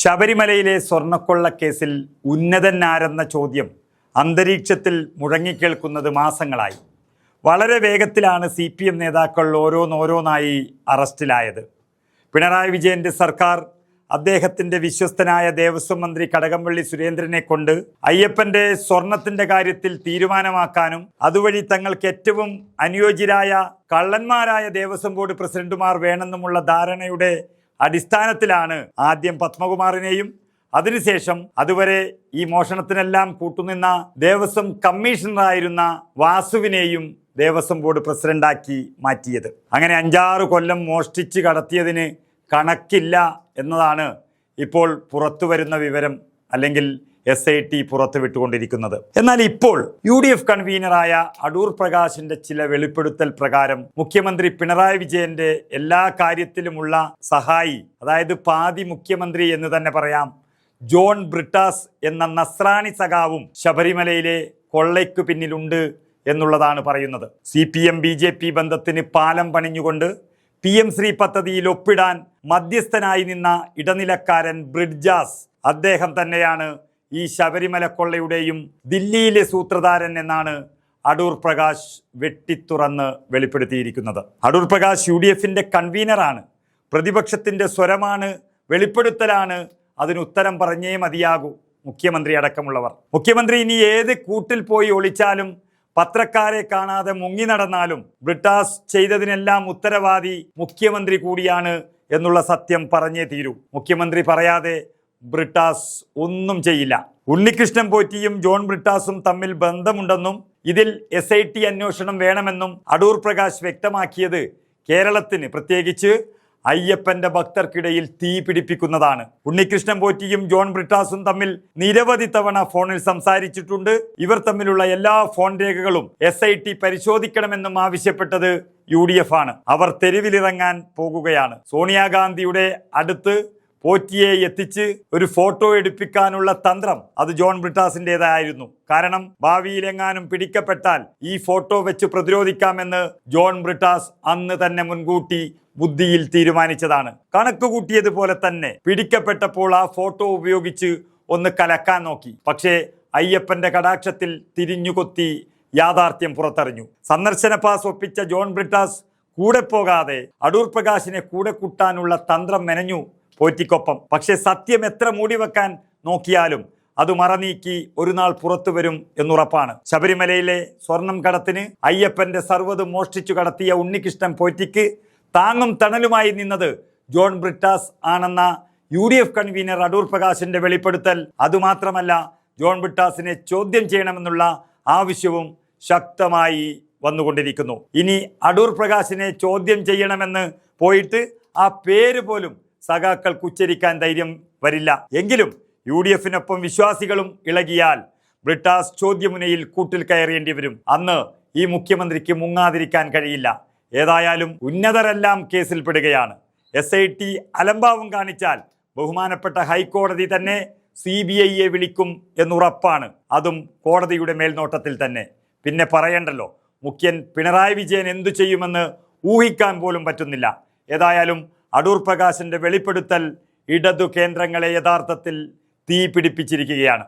ശബരിമലയിലെ സ്വർണക്കൊള്ള കേസിൽ ഉന്നതനാരെന്ന ചോദ്യം അന്തരീക്ഷത്തിൽ മുഴങ്ങിക്കേൾക്കുന്നത് മാസങ്ങളായി. വളരെ വേഗത്തിലാണ് സി പി എം നേതാക്കൾ ഓരോന്നോരോന്നായി അറസ്റ്റിലായത്. പിണറായി വിജയന്റെ സർക്കാർ അദ്ദേഹത്തിന്റെ വിശ്വസ്തനായ ദേവസ്വം മന്ത്രി കടകംപള്ളി സുരേന്ദ്രനെ കൊണ്ട് അയ്യപ്പന്റെ സ്വർണത്തിന്റെ കാര്യത്തിൽ തീരുമാനമാക്കാനും അതുവഴി തങ്ങൾക്ക് ഏറ്റവും അനുയോജ്യരായ കള്ളന്മാരായ ദേവസ്വം ബോർഡ് പ്രസിഡന്റുമാർ വേണമെന്നുമുള്ള ധാരണയുടെ അടിസ്ഥാനത്തിലാണ് ആദ്യം പത്മകുമാറിനെയും അതിനുശേഷം അതുവരെ ഈ മോഷണത്തിനെല്ലാം കൂട്ടുനിന്ന ദേവസ്വം കമ്മീഷണറായിരുന്ന വാസുവിനെയും ദേവസ്വം ബോർഡ് പ്രസിഡന്റാക്കി മാറ്റിയത്. അങ്ങനെ അഞ്ചാറ് കൊല്ലം മോഷ്ടിച്ച് കടത്തിയതിന് കണക്കില്ല എന്നതാണ് ഇപ്പോൾ പുറത്തു വരുന്ന വിവരം. അല്ലെങ്കിൽ എസ് ഐ ടി പുറത്തുവിട്ടുകൊണ്ടിരിക്കുന്നത്. എന്നാൽ ഇപ്പോൾ യു ഡി എഫ് കൺവീനറായ അടൂർ പ്രകാശിന്റെ ചില വെളിപ്പെടുത്തൽ പ്രകാരം മുഖ്യമന്ത്രി പിണറായി വിജയന്റെ എല്ലാ കാര്യത്തിലുമുള്ള സഹായി അതായത് പാതി മുഖ്യമന്ത്രി എന്ന് തന്നെ പറയാം ജോൺ ബ്രിട്ടാസ് എന്ന നസ്രാണി സഖാവും ശബരിമലയിലെ കൊള്ളയ്ക്കു പിന്നിലുണ്ട് എന്നുള്ളതാണ് പറയുന്നത്. C P M B J P ബന്ധത്തിന് പാലം പണിഞ്ഞുകൊണ്ട് പി എം ശ്രീ പദ്ധതിയിൽ ഒപ്പിടാൻ മധ്യസ്ഥനായി നിന്ന ഇടനിലക്കാരൻ ബ്രിഡ്ജാസ് അദ്ദേഹം തന്നെയാണ് ഈ ശബരിമല കൊള്ളയുടെയും ദില്ലിയിലെ സൂത്രധാരൻ എന്നാണ് അടൂർ പ്രകാശ് വെട്ടിത്തുറന്ന് വെളിപ്പെടുത്തിയിരിക്കുന്നത്. അടൂർ പ്രകാശ് യു ഡി എഫിന്റെ കൺവീനറാണ്. പ്രതിപക്ഷത്തിന്റെ സ്വരമാണ് വെളിപ്പെടുത്തലാണ്. അതിന് ഉത്തരം പറഞ്ഞേ മതിയാകൂ. മുഖ്യമന്ത്രി അടക്കമുള്ളവർ. മുഖ്യമന്ത്രി ഇനി ഏത് കൂട്ടിൽ പോയി ഒളിച്ചാലും പത്രക്കാരെ കാണാതെ മുങ്ങി നടന്നാലും ബ്രിട്ടാസ് ചെയ്തതിനെല്ലാം ഉത്തരവാദി മുഖ്യമന്ത്രി കൂടിയാണ് എന്നുള്ള സത്യം പറഞ്ഞേ തീരൂ. മുഖ്യമന്ത്രി പറയാതെ ബ്രിട്ടാസ് ഒന്നും ചെയ്യില്ല. ഉണ്ണികൃഷ്ണൻ പോറ്റിയും ജോൺ ബ്രിട്ടാസും തമ്മിൽ ബന്ധമുണ്ടെന്നും ഇതിൽ എസ് ഐ ടി അന്വേഷണം വേണമെന്നും അടൂർ പ്രകാശ് വ്യക്തമാക്കിയത് കേരളത്തിന് പ്രത്യേകിച്ച് അയ്യപ്പന്റെ ഭക്തർക്കിടയിൽ തീ പിടിപ്പിക്കുന്നതാണ്. ഉണ്ണികൃഷ്ണൻ പോറ്റിയും ജോൺ ബ്രിട്ടാസും തമ്മിൽ നിരവധി തവണ ഫോണിൽ സംസാരിച്ചിട്ടുണ്ട്. ഇവർ തമ്മിലുള്ള എല്ലാ ഫോൺ രേഖകളും എസ് ഐ ടി പരിശോധിക്കണമെന്നും ആവശ്യപ്പെട്ടത് യു ഡി എഫ് ആണ്. അവർ തെരുവിലിറങ്ങാൻ പോകുകയാണ്. സോണിയാഗാന്ധിയുടെ അടുത്ത് പോറ്റിയെ എത്തിച്ച് ഒരു ഫോട്ടോ എടുപ്പിക്കാനുള്ള തന്ത്രം അത് ജോൺ ബ്രിട്ടാസിന്റെതായിരുന്നു കാരണം ഭാവിയിലെങ്ങാനും പിടിക്കപ്പെട്ടാൽ ഈ ഫോട്ടോ വെച്ച് പ്രതിരോധിക്കാമെന്ന് ജോൺ ബ്രിട്ടാസ് അന്ന് തന്നെ മുൻകൂട്ടി ബുദ്ധിയിൽ തീരുമാനിച്ചതാണ്. കണക്ക് കൂട്ടിയതുപോലെ തന്നെ പിടിക്കപ്പെട്ടപ്പോൾ ആ ഫോട്ടോ ഉപയോഗിച്ച് ഒന്ന് കലക്കാൻ നോക്കി. പക്ഷേ അയ്യപ്പന്റെ കടാക്ഷത്തിൽ തിരിഞ്ഞുകൊത്തി യാഥാർത്ഥ്യം പുറത്തറിഞ്ഞു. സന്ദർശന പാസ് ഒപ്പിച്ച ജോൺ ബ്രിട്ടാസ് കൂടെ പോകാതെ അടൂർ പ്രകാശിനെ കൂടെ കൂട്ടാനുള്ള തന്ത്രം മെനഞ്ഞു പോറ്റിക്കൊപ്പം. പക്ഷെ സത്യം എത്ര മൂടി വെക്കാൻ നോക്കിയാലും അത് മറനീക്കി ഒരു നാൾ പുറത്തു വരും എന്നുറപ്പാണ്. ശബരിമലയിലെ സ്വർണം കടത്തിന് അയ്യപ്പന്റെ സർവത് മോഷ്ടിച്ചു കടത്തിയ ഉണ്ണികൃഷ്ണൻ പോറ്റിക്ക് താങ്ങും തണലുമായി നിന്നത് ജോൺ ബ്രിട്ടാസ് ആണെന്ന U D F convener Adoor പ്രകാശിന്റെ വെളിപ്പെടുത്തൽ. അതുമാത്രമല്ല ജോൺ ബ്രിട്ടാസിനെ ചോദ്യം ചെയ്യണമെന്നുള്ള ആവശ്യവും ശക്തമായി വന്നുകൊണ്ടിരിക്കുന്നു. ഇനി അടൂർ പ്രകാശിനെ ചോദ്യം ചെയ്യണമെന്ന് പോയിട്ട് ആ പേര് പോലും സഖാക്കൾക്ക് ഉച്ചരിക്കാൻ ധൈര്യം വരില്ല. എങ്കിലും യു ഡി എഫിനൊപ്പം വിശ്വാസികളും ഇളകിയാൽ ബ്രിട്ടാസ് ചോദ്യമുനയിൽ കൂട്ടിൽ കയറേണ്ടി വരും. അന്ന് ഈ മുഖ്യമന്ത്രിക്ക് മുങ്ങാതിരിക്കാൻ കഴിയില്ല. ഏതായാലും ഉന്നതരെല്ലാം കേസിൽപ്പെടുകയാണ്. എസ് ഐ ടി അലംഭാവം കാണിച്ചാൽ ബഹുമാനപ്പെട്ട ഹൈക്കോടതി തന്നെ സി ബി ഐയെ വിളിക്കും എന്നുറപ്പാണ്. അതും കോടതിയുടെ മേൽനോട്ടത്തിൽ തന്നെ. പിന്നെ പറയണ്ടല്ലോ മുഖ്യൻ പിണറായി വിജയൻ എന്തു ചെയ്യുമെന്ന് ഊഹിക്കാൻ പോലും പറ്റുന്നില്ല. ഏതായാലും അടൂർ പ്രകാശിന്റെ വെളിപ്പെടുത്തൽ ഇടതു കേന്ദ്രങ്ങളെ യഥാർത്ഥത്തിൽ തീ പിടിപ്പിച്ചിരിക്കുകയാണ്